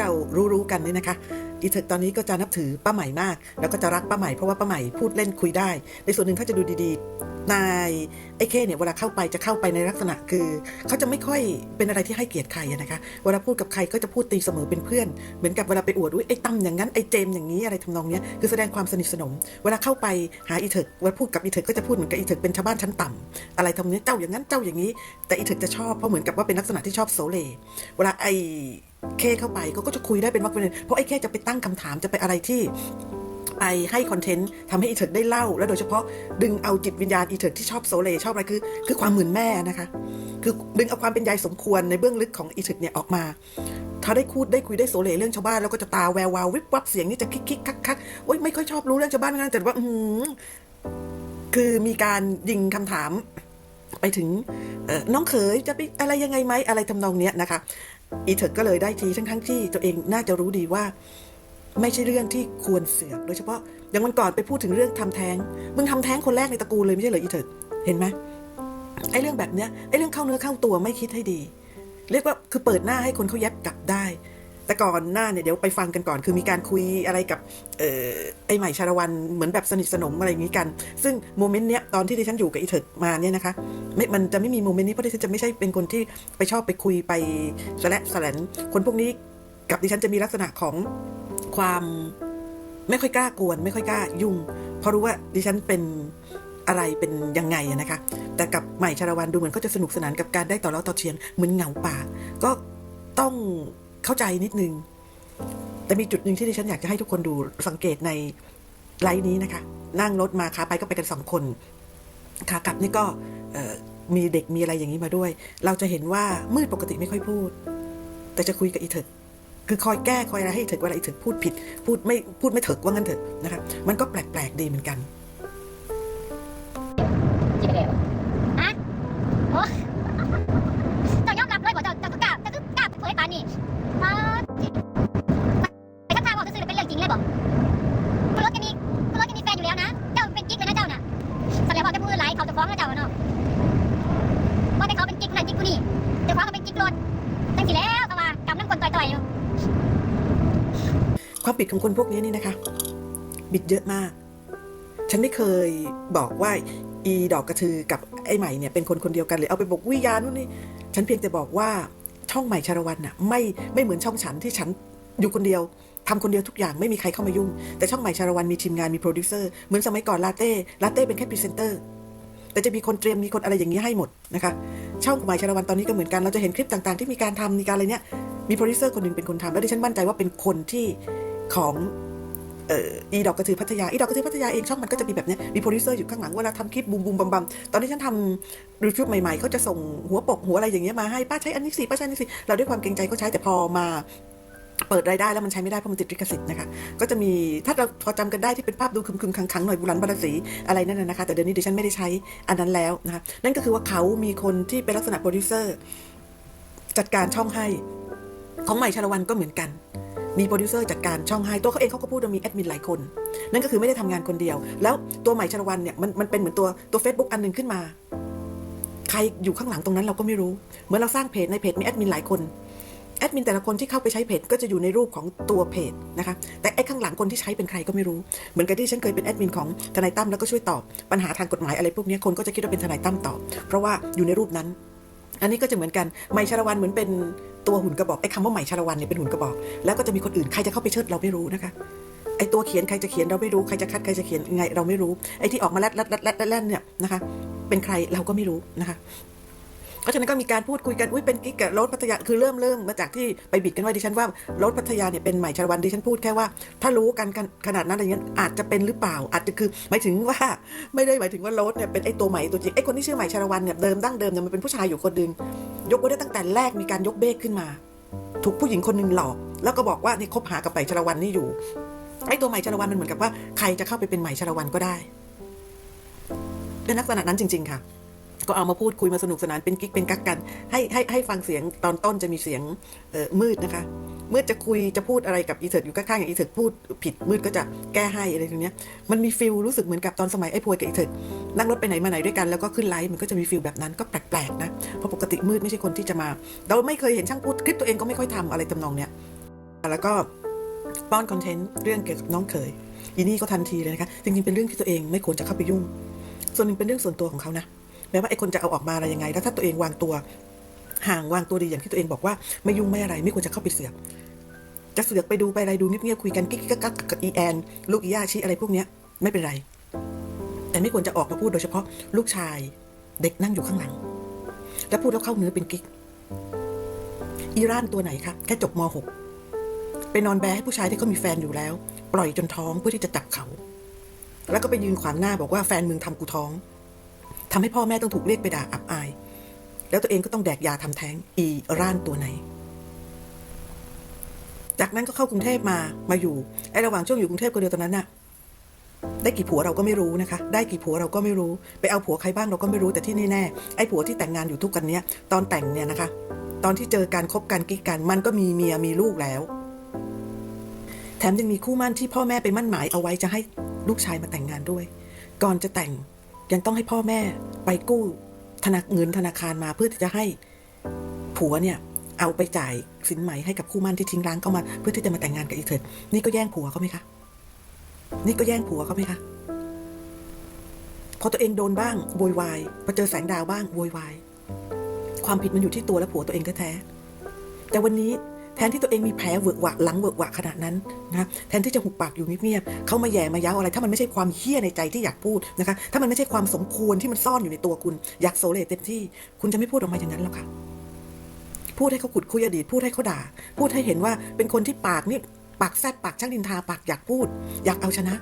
เรารู้ๆกันเนี่ยนะคะอีเทคตอนนี้ก็จะนับถือป้าใหม่มาก แล้วก็จะรักป้าใหม่เพราะว่าป้าใหม่พูดเล่นคุยได้ ในส่วนหนึ่งถ้าจะดูดีๆนายไอ้เคเนี่ยเวลาเข้าไปจะเข้าไปในลักษณะคือเขาจะไม่ค่อยเป็นอะไรที่ให้เกียรติใครนะคะเวลาพูดกับใครก็จะพูดตีเสมอเป็นเพื่อน เหมือนกับเวลาไปอวดอุ้ยไอ้ตั้มอย่างนั้นไอ้เจมอย่างนี้อะไรทำนองเนี้ยคือแสดงความสนิทสนม เวลาเข้าไปหาอีเทคเวลาพูดกับอีเทคก็จะพูดเหมือนกับอีเทคเป็นชาวบ้านชั้นต่ำอะไรทำเนี้ยเจ้าอย่างนั้นเจ้าอย่างนี้ แต่อีเทคจะชอบเพราะเหมือนกับว่าเป็นลักษณะที่ชอบโซเล เวลาไอ เคเข้าไปเขาก็จะคุยได้เป็นวักเป็นเพราะไอ้เคจะไปตั้งคำถามจะไปอะไรที่ไปให้คอนเทนต์ทำให้อีเถิกได้เล่า แล้วโดยเฉพาะดึงเอาจิตวิญญาณอีเถิกที่ชอบโซเลชอบอะไรคือ คือความเหมือนแม่นะคะ คือดึงเอาความเป็นยายสมควรในเบื้องลึกของอีเถิกเนี่ยออกมา ถ้าได้พูดได้คุยได้โซเลเรื่องชาวบ้าน แล้วก็จะตาแวววาววิบวับเสียงนี่จะคิกคิกคักคักโอ๊ยไม่ค่อยชอบรู้เรื่องชาวบ้านนะแต่ว่าอืคือมีการยิงคำถามไปถึงน้องเขยจะไปอะไรยังไงไหมอะไรทำนองเนี้ยนะคะ อีเถิดก็เลยได้ทีทั้งทั้งที่ตัวเองน่าจะรู้ดีว่า ไม่ใช่เรื่องที่ควรเสือกโดยเฉพาะอย่างวันก่อนไปพูดถึงเรื่องทำแท้งมึงทำแท้งคนแรกในตระกูลเลยไม่ใช่เหรออีเถิดเห็นไหมไอ้เรื่องแบบเนี้ยไอ้เรื่องเข้าเนื้อเข้าตัวไม่คิดให้ดี เรียกว่าคือเปิดหน้าให้คนเขาแยบกลับได้ แต่ก่อนหน้าเนี่ยเดี๋ยวไปฟังกันก่อน คือมีการคุยอะไรกับเออไอ้ใหม่ชาละวันเหมือนแบบสนิทสนมอะไรอย่างนี้กัน ซึ่งโมเมนต์เนี้ยตอนที่ดิฉันอยู่กับอีเถิกมาเนี่ยนะคะไม่มันจะไม่มีโมเมนต์นี้เพราะดิฉันจะไม่ใช่เป็นคนที่ไปชอบไปคุยไปสละสแลนคนพวกนี้กับดิฉันจะมีลักษณะของความไม่ค่อยกล้ากวน ไม่ค่อยกล้ายุ่ง เพราะรู้ว่าดิฉันเป็นอะไรเป็นยังไงนะคะ แต่กับใหม่ชาละวันดูเหมือนเขาจะสนุกสนานกับการได้ต่อล่าต่อเทียนเหมือนเหงาป่าก็ต้อง เข้าใจนิดนึง แต่มีจุดหนึ่งที่ดิฉันอยากจะให้ทุกคนดูสังเกตในไลฟ์นี้นะคะ นั่งรถมาขาไปก็ไปกันสองคนขากลับนี่ก็มีเด็กมีอะไรอย่างนี้มาด้วย เราจะเห็นว่ามืดปกติไม่ค่อยพูด แต่จะคุยกับอีเถิกคือคอยแก้คอยอะไรให้อีเถิกเวลาอีเถิกพูดผิด พูดไม่พูดไม่เถิกว่างั้นเถอะนะคะ มันก็แปลกๆดีเหมือนกัน จะพูดหลายเขาจะฟ้องนะเจ้าเนาะว่าแต่เขาเป็นกิ๊กนนั้นกิ๊กคนนี้เจ้าของก็เป็นกิ๊กรถจังสิแล้วก็ว่ากำน้ำคนต่อยๆอยู่ ความผิดของคนพวกนี้นี่นะคะ บิดเยอะมาก ฉันไม่เคยบอกว่าอีดอกกระทือกับไอ้ใหม่เนี่ยเป็นคนคนเดียวกันเลยเอาไปบอกวิญญาณนู่นนี่ฉันเพียงแต่บอกว่าช่องใหม่ชาละวันน่ะไม่ไม่เหมือนช่องฉันที่ฉันอยู่คนเดียวทำคนเดียวทุกอย่างไม่มีใครเข้ามายุ่ง แต่ช่องใหม่ชาละวันมีทีมงานมีโปรดิวเซอร์เหมือนสมัยก่อนลาเต้ลาเต้เป็นแค่พรีเซนเตอร์ แต่จะมีคนเตรียมมีคนอะไรอย่างนี้ให้หมดนะคะ ช่องใหม่ชาละวันตอนนี้ก็เหมือนกัน เราจะเห็นคลิปต่างๆ ที่มีการทำมีการอะไรเนี้ย มีโปรดิวเซอร์คนหนึ่งเป็นคนทำแล้วดิฉันมั่นใจว่าเป็นคนที่ของอีดอกกระถือพัทยา อีดอกกระถือพัทยาเองช่องมันก็จะมีแบบนี้มีโปรดิวเซอร์อยู่ข้างหลังเวลาทำคลิปบูมบูมบัมบัมตอนที่ฉันทำรีวิวใหม่ๆเขาจะส่งหัวปกหัวอะไรอย่างเงี้ยมาให้ป้าใช้อันนี้สิป้าใช้อันนี้สิเราด้วยความเกรงใจก็ใช้แต่พอมา เปิดรายได้แล้วมันใช้ไม่ได้เพราะมันติดลิขสิทธิ์นะคะก็จะมีถ้าเราพอจำกันได้ที่เป็นภาพดูคึมๆขังๆหน่อยบุรันบารสีอะไรนั่นนะคะ แต่เดี๋ยวนี้ดิฉันไม่ได้ใช้อันนั้นแล้วนะคะนั่นก็คือว่าเขามีคนที่เป็นลักษณะโปรดิวเซอร์จัดการช่องให้ ของใหม่ชาละวันก็เหมือนกัน มีโปรดิวเซอร์จัดการช่องให้ตัวเขาเองเขาก็พูดว่ามีแอดมินหลายคน นั่นก็คือไม่ได้ทำงานคนเดียว แล้วตัวใหม่ชาละวันเนี่ยมันมันเป็นเหมือนตัวตัว Facebook อันหนึ่งขึ้นมา ใครอยู่ข้างหลังตรงนั้นเราก็ไม่รู้ เหมือนเราสร้างเพจในเพจมีแอดมินหลายคน แอดมินแต่ละคนที่เข้าไปใช้เพจก็จะอยู่ในรูปของตัวเพจนะคะแต่ไอ้ข้างหลังคนที่ใช้เป็นใครก็ไม่รู้ เหมือนกับที่ฉันเคยเป็นแอดมินของทนายตั้มแล้วก็ช่วยตอบปัญหาทางกฎหมายอะไรพวกนี้คนก็จะคิดว่าเป็นทนายตั้มตอบ เพราะว่าอยู่ในรูปนั้น อันนี้ก็จะเหมือนกันไหมชาละวันเหมือนเป็นตัวหุ่นกระบอกไอ้คำว่าไหมชาละวันเนี่ยเป็นหุ่นกระบอก แล้วก็จะมีคนอื่นใครจะเข้าไปเชิดเราไม่รู้นะคะไอ้ตัวเขียนใครจะเขียนเราไม่รู้ใครจะคัดใครจะเขียนยังไงเราไม่รู้ไอ้ที่ออกมาแรดแรดแรดแรดแรดเนี่ยนะคะเป็นใครเราก็ไม่รู้นะคะ เพราะฉะนั้นก็มีการพูดคุยกันอุ้ยเป็นกิ๊กกับรถพัทยาคือเริ่มเริ่มมาจากที่ไปบิดกันว่าดิฉันว่ารถพัทยาเนี่ยเป็นใหม่ชาวันดิฉันพูดแค่ว่า ถ้ารู้กันกันขนาดนั้นอะไรเงี้ยอาจจะเป็นหรือเปล่า อาจจะคือหมายถึงว่าไม่ได้หมายถึงว่ารถเนี่ยเป็นไอ้ตัวใหม่ตัวจริงไอ้คนที่ชื่อใหม่ชาวันเนี่ยเดิมดั้งเดิมเนี่ยมันเป็นผู้ชายอยู่คนหนึ่งยกไว้ได้ตั้งแต่แรกมีการยกเบ้ขึ้นมา ถูกผู้หญิงคนหนึ่งหลอก แล้วก็บอกว่านี่คบหากับใหม่ชาวันนี่อยู่ไอ้ตัวใหม่ชาวันมันเหมือนกับว่าใครจะเข้าไปเป็นใหม่ชาวันก็ได้เป็นลักษณะนั้นจริง ๆ ค่ะ ก็เอามาพูดคุยมาสนุกสนานเป็นกิ๊กเป็นกักกัน ให้ให้ให้ฟังเสียงตอนต้นจะมีเสียงเอ่อมืดนะคะมืดจะคุยจะพูดอะไรกับอีเถิดอยู่ข้างๆอย่างอีเถิดพูดผิดมืดก็จะแก้ให้อะไรตรงเนี้ยมันมีฟิลรู้สึกเหมือนกับตอนสมัยไอ้พวยกับอีเถิดนั่งรถไปไหนมาไหนด้วยกันแล้วก็ขึ้นไลฟ์มันก็จะมีฟิลแบบนั้นก็แปลกๆนะเพราะปกติมืดไม่ใช่คนที่จะมาเราไม่เคยเห็นช่างพูดคลิปตัวเองก็ไม่ค่อยทำอะไรทำนองเนี้ยแล้วก็ป้อนคอนเทนต์เรื่องเกี่ยวกับน้องเขยอีนี่ก็ทันทีเลยนะคะจริงๆเป็นเรื่องที่ตัวเองไม่ควรจะเข้าไปยุ่ง ส่วนหนึ่งเป็นเรื่องส่วนตัวของเขานะ แม้ว่าไอ้คนจะเอาออกมาอะไรยังไง แล้วถ้าตัวเองวางตัว ห่างวางตัวดีอย่างที่ตัวเองบอกว่าไม่ยุ่งไม่อะไรไม่ควรจะเข้าไปเสือกจะเสือกไปดูไปอะไรดูเงียบๆคุยกันกิ๊กกักกักกับอีแอนลูกอีย่าชีอะไรพวกเนี้ยไม่เป็นไร แต่ไม่ควรจะออกมาพูดโดยเฉพาะ ลูกชายเด็กนั่งอยู่ข้างหลัง แล้วพูดแล้วเข้าเนื้อเป็นกิ๊กอีร่านตัวไหนคะแค่จบม .6 ไปนอนแบให้ผู้ชายที่เขามีแฟนอยู่แล้ว ปล่อยจนท้องเพื่อที่จะจับเขา แล้วก็ไปยืนขวางหน้าบอกว่าแฟนมึงทำกูท้อง ทำให้พ่อแม่ต้องถูกเรียกไปด่าอับอาย แล้วตัวเองก็ต้องแดกยาทำแท้งอีร่านตัวไหน จากนั้นก็เข้ากรุงเทพมามาอยู่ไอ้ระหว่างช่วงอยู่กรุงเทพคนเดียวตอนนั้นน่ะได้กี่ผัวเราก็ไม่รู้นะคะ ได้กี่ผัวเราก็ไม่รู้ ไปเอาผัวใครบ้างเราก็ไม่รู้แต่ที่แน่ๆไอ้ผัวที่แต่งงานอยู่ทุกกันเนี้ย ตอนแต่งเนี่ยนะคะ ตอนที่เจอการคบกันกิ๊กกัน มันก็มีเมียมีลูกแล้ว แถมยังมีคู่มั่นที่พ่อแม่ไปมั่นหมายเอาไว้จะให้ลูกชายมาแต่งงานด้วย ก่อนจะแต่ง ยังต้องให้พ่อแม่ไปกู้ธนาเงินธนาคารมาเพื่อที่จะให้ผัวเนี่ย เอาไปจ่ายสินไหม่ให้กับคู่มั่นที่ทิ้งร้างเข้ามา เพื่อที่จะมาแต่งงานกับอีเถิดนี่ก็แย่งผัวเขาไหมคะ นี่ก็แย่งผัวเขาไหมคะพอตัวเองโดนบ้างโวยวายพอเจอแสงดาวบ้างโวยวาย ความผิดมันอยู่ที่ตัวและผัวตัวเองแท้ๆแต่วันนี้ ทนที่ตัวเองมีแผลเวอะหวะหลังเวอะหวะขนาดนั้นนะแทนที่จะหุบปากอยู่เงียบๆเขามาแย่มาย้าอะไร ถ้ามันไม่ใช่ความเฮี้ยในใจที่อยากพูดนะคะ ถ้ามันไม่ใช่ความสมควรที่มันซ่อนอยู่ในตัวคุณ อยากโซเลเต็มที่ คุณจะไม่พูดออกมาอย่างนั้นหรอกค่ะ พูดให้เขาขุดคุยอดีต พูดให้เขาด่า พูดให้เห็นว่าเป็นคนที่ปากนี่ปากแซบปากช่างดินทาปากอยากพูด อยากเอาชนะ